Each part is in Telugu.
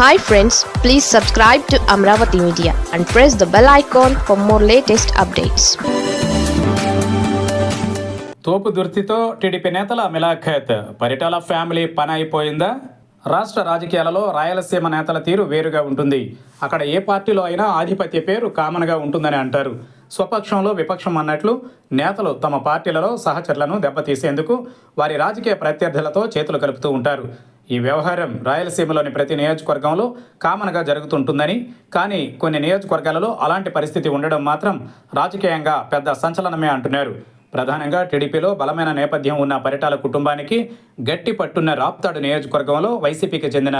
Hi friends please subscribe to Amaravati media and press the bell icon for more latest updates తోపు దుర్తితో టీడీపీ నేతల మిలాఖత్. పరిటాల ఫ్యామిలీ పని అయిపోయిందా రాష్ట్ర రాజకీయాలలో రాయలసీమ నేతల తీరు వేరుగా ఉంటుంది. అక్కడ ఏ పార్టీలో అయినా ఆధిపత్య పేరు కామన్గా ఉంటుందని అంటారు. స్వపక్షంలో విపక్షం అన్నట్లు నేతలు తమ పార్టీలలో సహచరులను దెబ్బతీసేందుకు వారి రాజకీయ ప్రత్యర్థులతో చేతులు కలుపుతూ ఉంటారు. ఈ వ్యవహారం రాయలసీమలోని ప్రతి నియోజకవర్గంలో కామన్గా జరుగుతుంటుందని కానీ కొన్ని నియోజకవర్గాలలో అలాంటి పరిస్థితి ఉండడం మాత్రం రాజకీయంగా పెద్ద సంచలనమే అంటున్నారు. ప్రధానంగా టీడీపీలో బలమైన నేపథ్యం ఉన్న పరిటాల కుటుంబానికి గట్టి పట్టున్న రాప్తాడు నియోజకవర్గంలో వైసీపీకి చెందిన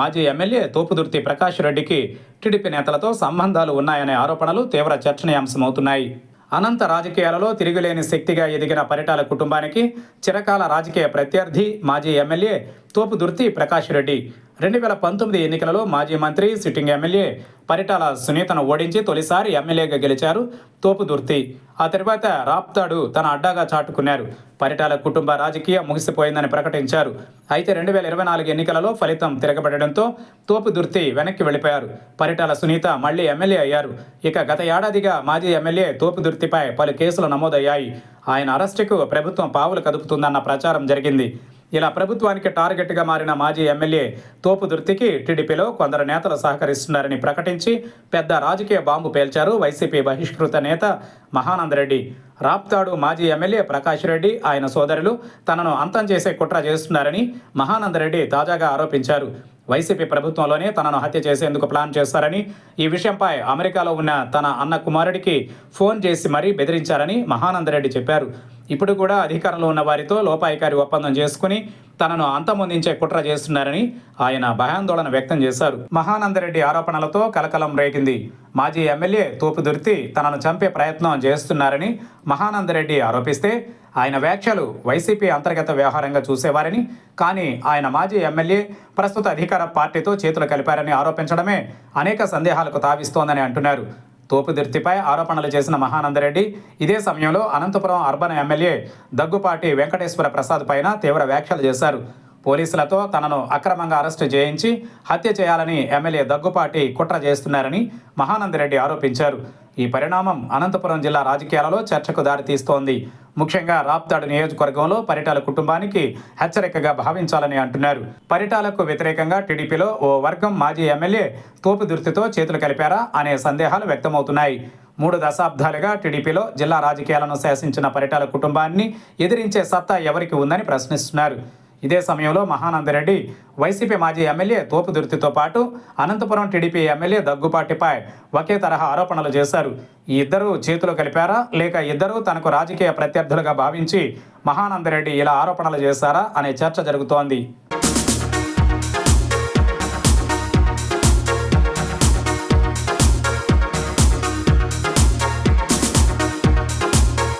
మాజీ ఎమ్మెల్యే తోపుదుర్తి ప్రకాష్ రెడ్డికి టీడీపీ నేతలతో సంబంధాలు ఉన్నాయనే ఆరోపణలు తీవ్ర చర్చనీయాంశమవుతున్నాయి. అనంత రాజకీయాలలో తిరుగులేని శక్తిగా ఎదిగిన పరిటాల కుటుంబానికి చిరకాల రాజకీయ ప్రత్యర్థి మాజీ ఎమ్మెల్యే తోపుదుర్తి ప్రకాష్ రెడ్డి. రెండు వేల పంతొమ్మిది ఎన్నికలలో మాజీ మంత్రి సిట్టింగ్ ఎమ్మెల్యే పరిటాల సునీతను ఓడించి తొలిసారి ఎమ్మెల్యేగా గెలిచారు తోపుదుర్తి ఆ తర్వాత రాప్తాడు తన అడ్డాగా చాటుకున్నారు. పరిటాల కుటుంబ రాజకీయం ముగిసిపోయిందని ప్రకటించారు. అయితే రెండు వేల ఇరవై నాలుగు ఎన్నికలలో ఫలితం తిరగబడడంతో తోపుదుర్తి వెనక్కి వెళ్ళిపోయారు. పరిటాల సునీత మళ్ళీ ఎమ్మెల్యే అయ్యారు. ఇక గత ఏడాదిగా మాజీ ఎమ్మెల్యే తోపుదుర్తిపై పలు కేసులు నమోదయ్యాయి. ఆయన అరెస్టుకు ప్రభుత్వం పావులు కదుపుతుందన్న ప్రచారం జరిగింది. ఇలా ప్రభుత్వానికి టార్గెట్గా మారిన మాజీ ఎమ్మెల్యే తోపు దుర్తికి టీడీపీలో కొందరు నేతలు సహకరిస్తున్నారని ప్రకటించి పెద్ద రాజకీయ బాంబు పేల్చారు వైసీపీ బహిష్కృత నేత మహానందరెడ్డి రాప్తాడు మాజీ ఎమ్మెల్యే ప్రకాష్ రెడ్డి ఆయన సోదరులు తనను అంతం చేసే కుట్ర చేస్తున్నారని మహానందరెడ్డి తాజాగా ఆరోపించారు. వైసీపీ ప్రభుత్వంలోనే తనను హత్య చేసేందుకు ప్లాన్ చేస్తారని ఈ విషయంపై అమెరికాలో ఉన్న తన అన్న కుమారుడికి ఫోన్ చేసి మరీ బెదిరించారని మహానందరెడ్డి చెప్పారు. ఇప్పుడు కూడా అధికారంలో ఉన్న వారితో లోపాయికారి ఒప్పందం చేసుకుని తనను అంతమొందించే కుట్ర చేస్తున్నారని ఆయన భయాందోళన వ్యక్తం చేశారు. మహానందరెడ్డి ఆరోపణలతో కలకలం రేగింది. మాజీ ఎమ్మెల్యే తోపుదుర్తి తనను చంపే ప్రయత్నం చేస్తున్నారని మహానందరెడ్డి ఆరోపిస్తే ఆయన వ్యాఖ్యలు వైసీపీ అంతర్గత వ్యవహారంగా చూసేవారని కానీ ఆయన మాజీ ఎమ్మెల్యే ప్రస్తుత అధికార పార్టీతో చేతులు కలిపారని ఆరోపించడమే అనేక సందేహాలకు తావిస్తోందని అంటున్నారు. తోపుదుర్తిపై ఆరోపణలు చేసిన మహానందరెడ్డి ఇదే సమయంలో అనంతపురం అర్బన్ ఎమ్మెల్యే దగ్గుపాటి వెంకటేశ్వర ప్రసాద్ పైన తీవ్ర వ్యాఖ్యలు చేశారు. పోలీసులతో తనను అక్రమంగా అరెస్టు చేయించి హత్య చేయాలని ఎమ్మెల్యే దగ్గుపాటి కుట్ర చేస్తున్నారని మహానందరెడ్డి ఆరోపించారు. ఈ పరిణామం అనంతపురం జిల్లా రాజకీయాలలో చర్చకు దారితీస్తోంది. ముఖ్యంగా రాప్తాడు నియోజకవర్గంలో పరిటాల కుటుంబానికి హెచ్చరికగా భావించాలని అంటున్నారు. పరిటాలకు వ్యతిరేకంగా టీడీపీలో ఓ వర్గం మాజీ ఎమ్మెల్యే తోపుదుర్తితో చేతులు కలిపారా అనే సందేహాలు వ్యక్తమవుతున్నాయి. మూడు దశాబ్దాలుగా టీడీపీలో జిల్లా రాజకీయాలను శాసించిన పరిటాల కుటుంబాన్ని ఎదిరించే సత్తా ఎవరికి ఉందని ప్రశ్నిస్తున్నారు. ఇదే సమయంలో మహానందరెడ్డి వైసీపీ మాజీ ఎమ్మెల్యే తోపుదుర్తితో పాటు అనంతపురం టీడీపీ ఎమ్మెల్యే దగ్గుపాటిపై ఒకే తరహా ఆరోపణలు చేశారు. ఈ ఇద్దరు చేతులు కలిపారా? లేక ఇద్దరూ తనకు రాజకీయ ప్రత్యర్థులుగా భావించి మహానందరెడ్డి ఇలా ఆరోపణలు చేశారా? అనే చర్చ జరుగుతోంది.